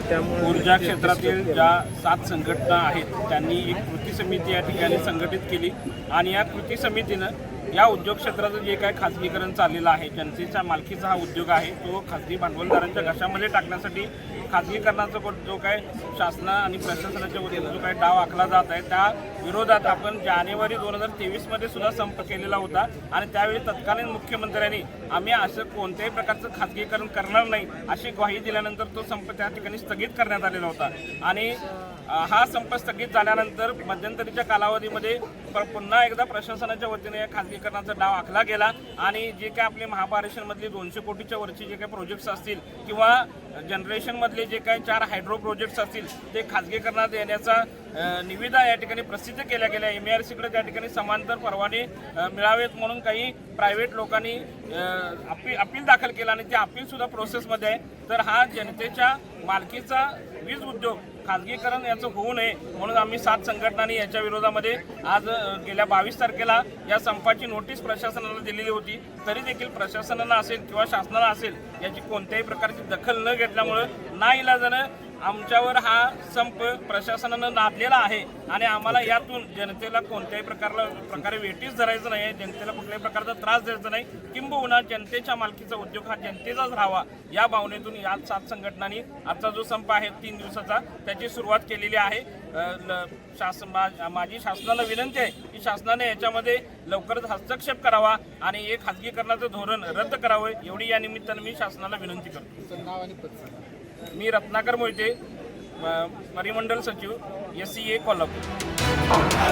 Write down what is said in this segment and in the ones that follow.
जीतेगा ऊर्जा क्षेत्रातील ज्या सात संघटना आहेत त्यांनी एक कृती समिती या ठिकाणी संघटित केली. आणि या कृती समितीनं या उद्योग क्षेत्राचं जे काय खाजगीकरण चाललेलं आहे जनतेच्या मालकीचा हा उद्योग आहे तो खाजगी भांडवलदारांच्या घशामध्ये टाकण्यासाठी खाजगीकरणाचा जो काय शासना आणि प्रशासनाच्या वतीनं जो काय डाव आखला जात आहे त्या विरोधात आपण जानेवारी दोन हजार तेवीसमध्ये सुद्धा संप केलेला होता. आणि त्यावेळी तत्कालीन मुख्यमंत्र्यांनी आम्ही असं कोणत्याही प्रकारचं खाजगीकरण करणार नाही अशी ग्वाही दिल्यानंतर तो संप त्या ठिकाणी स्थगित करण्यात आलेला होता. आणि हा संप स्थगित झाल्यानंतर मध्यंतरीच्या कालावधीमध्ये प- पुन्हा एकदा प्रशासनाच्या वतीने या खाजगीकरणाचा डाव आखला गेला. आणि जे काय आपले महापारेषणमधले दोनशे कोटीच्या वरचे जे काही प्रोजेक्ट्स असतील किंवा जनरेशनमधले जे काही चार हायड्रो प्रोजेक्ट्स असतील ते खाजगीकरणात येण्याचा निविदा या ठिकाणी प्रसिद्ध केल्या गेल्या. एम आर सीकडे त्या ठिकाणी समांतर परवाने मिळावेत म्हणून काही प्रायव्हेट लोकांनी अपील अपील दाखल केला आणि ते अपीलसुद्धा प्रोसेसमध्ये आहे. तर हा जनतेच्या मालकीचा वीज उद्योग खाजगीकरण याचं होऊ नये म्हणून आम्ही सात संघटनांनी याच्या विरोधामध्ये आज गेल्या बावीस तारखेला या संपाची नोटीस प्रशासनाला दिलेली होती. तरी देखील प्रशासनानं असेल किंवा शासनाला असेल याची कोणत्याही प्रकारची दखल न घेतल्यामुळं नाईलाजानं आमच्यावर हा संप प्रशासनानं लादलेला आहे आणि आम्हाला यातून जनतेला कोणत्याही प्रकारला प्रकारे वेटीस धरायचं नाही जनतेला कुठल्याही प्रकारचा त्रास द्यायचा नाही. किंबहुना जनतेच्या मालकीचा उद्योग हा जनतेचाच राहावा. या भावनेतून या सात संघटनांनी आजचा जो संप आहे तीन दिवसाचा त्याची सुरुवात केलेली आहे. शासन मा- माझी शासनाला विनंती आहे की शासनाने याच्यामध्ये लवकरच हस्तक्षेप करावा आणि एक खाजगीकरणाचं धोरण रद्द करावं एवढी या निमित्तानं मी शासनाला विनंती करतो. मी रत्नाकर मोहिते म- परिमंडल सचिव एस सी ए कोल्हापूर.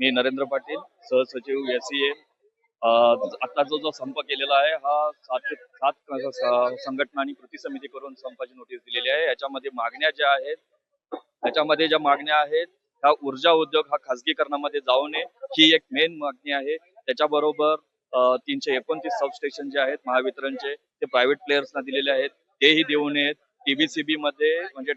मी नरेंद्र पाटील सहसचिव एस सी ए आता जो जो संप केलेला आहे हा सात सात संघटना संघटनांनी कृती समिती करून संपाची नोटीस दिलेली आहे. याच्यामध्ये मागण्या ज्या आहेत याच्यामध्ये ज्या मागण्या आहेत ह्या ऊर्जा उद्योग हा खासगीकरणामध्ये जाऊ नये ही एक मेन मागणी आहे. त्याच्याबरोबर तीनशे एकोणतीस सबस्टेशन जे आहेत महावितरणचे ते प्रायव्हेट प्लेयर्सना दिलेले आहेत. तेही देऊ नयेत. टीबीसीबी मध्ये म्हणजे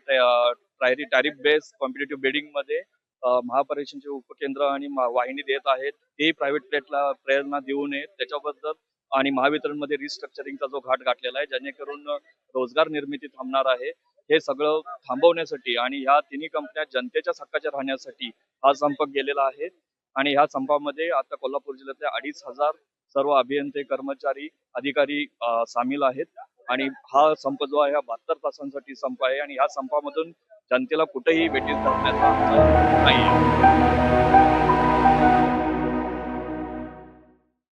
टॅरिफ बेस कॉम्पिटेटिव्ह बिडिंगमध्ये अ, महापरिषदेचे उपकेंद्र आणि वाहिनी देत आहेत. तेही प्रायव्हेट प्लेटला प्रेरणा देऊ नये त्याच्याबद्दल आणि महावितरणमध्ये रिस्ट्रक्चरिंगचा जो घाट गाठलेला आहे जेणेकरून रोजगार निर्मिती थांबणार आहे. हे सगळं थांबवण्यासाठी आणि ह्या तिन्ही कंपन्या जनतेच्या हक्काच्या राहण्यासाठी हा संप गेलेला आहे. आणि ह्या संपामध्ये आता कोल्हापूर जिल्ह्यातले अडीच हजार सर्व अभियंते कर्मचारी अधिकारी सामील आहेत. आणि हा संप जो आहे हा बहात्तर तासांसाठी संप आहे. आणि ह्या संपामधून जनतेला कुठेही वेटीस धरण्याचा नाही आहे